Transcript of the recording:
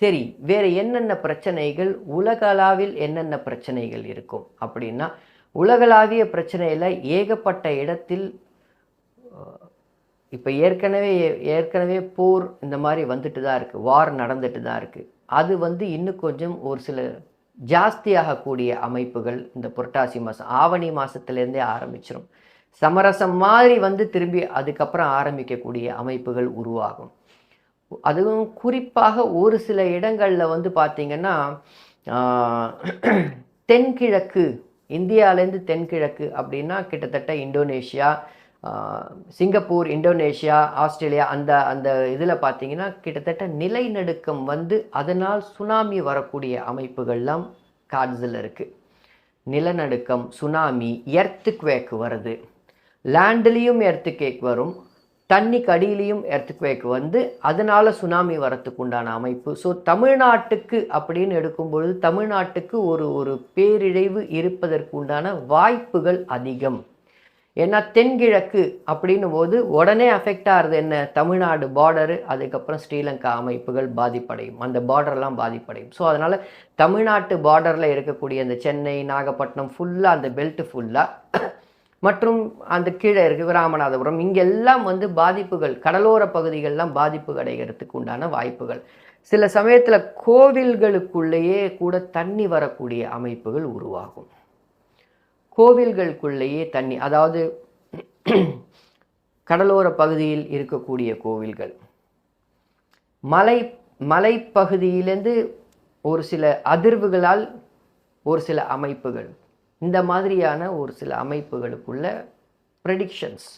சரி வேறு என்னென்ன பிரச்சனைகள்? உலகளாவில் என்னென்ன பிரச்சனைகள் இருக்கும்? அப்படின்னா உலகளாவிய பிரச்சனையில் ஏகப்பட்ட இடத்தில் இப்போ ஏற்கனவே ஏற்கனவே போர் இந்த மாதிரி வந்துட்டு தான் இருக்குது வார் நடந்துட்டு தான் இருக்குது அது வந்து இன்னும் கொஞ்சம் ஒரு சில ஜாஸ்தியாகக்கூடிய அமைப்புகள் இந்த புரட்டாசி மாதம் ஆவணி மாதத்துலேருந்தே ஆரம்பிச்சிடும் சமரசம் மாதிரி வந்து திரும்பி அதுக்கப்புறம் ஆரம்பிக்கக்கூடிய அமைப்புகள் உருவாகும். அதுவும் குறிப்பாக ஒரு சில இடங்களில் வந்து பார்த்திங்கன்னா தென்கிழக்கு இந்தியாவிலேருந்து தென்கிழக்கு அப்படின்னா கிட்டத்தட்ட இந்தோனேஷியா சிங்கப்பூர் இந்தோனேஷியா ஆஸ்திரேலியா அந்த அந்த இதில் பார்த்தீங்கன்னா கிட்டத்தட்ட நிலைநடுக்கம் வந்து அதனால் சுனாமி வரக்கூடிய அமைப்புகள்லாம் கார்ட்ஸில் இருக்குது நிலநடுக்கம் சுனாமி எர்த்துக்வேக் வருது. லேண்ட்லேயும் எர்த்து கேக் வரும். தண்ணிக்கு அடியிலையும் எர்த்துக்வேக் வந்து அதனால் சுனாமி வரத்துக்கு உண்டான அமைப்பு. ஸோ தமிழ்நாட்டுக்கு அப்படின்னு எடுக்கும்பொழுது தமிழ்நாட்டுக்கு ஒரு ஒரு பேரிழைவு இருப்பதற்கு உண்டான வாய்ப்புகள் அதிகம். ஏன்னா தென்கிழக்கு அப்படின்னும் போது உடனே அஃபெக்ட் ஆகிறது என்ன? தமிழ்நாடு பார்டரு அதுக்கப்புறம் ஸ்ரீலங்கா அமைப்புகள் பாதிப்படையும். அந்த பார்டர்லாம் பாதிப்படையும். ஸோ அதனால் தமிழ்நாட்டு பார்டரில் இருக்கக்கூடிய அந்த சென்னை நாகப்பட்டினம் ஃபுல்லாக அந்த பெல்ட் ஃபுல்லாக மற்றும் அந்த கீழே இருக்கு ராமநாதபுரம் இங்கெல்லாம் வந்து பாதிப்புகள் கடலோர பகுதிகள்லாம் பாதிப்பு அடைகிறதுக்கு உண்டான வாய்ப்புகள். சில சமயத்தில் கோவில்களுக்குள்ளேயே கூட தண்ணி வரக்கூடிய அமைப்புகள் உருவாகும். கோவில்களுக்குள்ளேயே தண்ணி அதாவது கடலோர பகுதியில் இருக்கக்கூடிய கோவில்கள். மலை மலைப்பகுதியிலேருந்து ஒரு சில அதிர்வுகளால் ஒரு சில அமைப்புகள். இந்த மாதிரியான ஒரு சில அமைப்புகளுக்குள்ள ப்ரெடிக்ஷன்ஸ்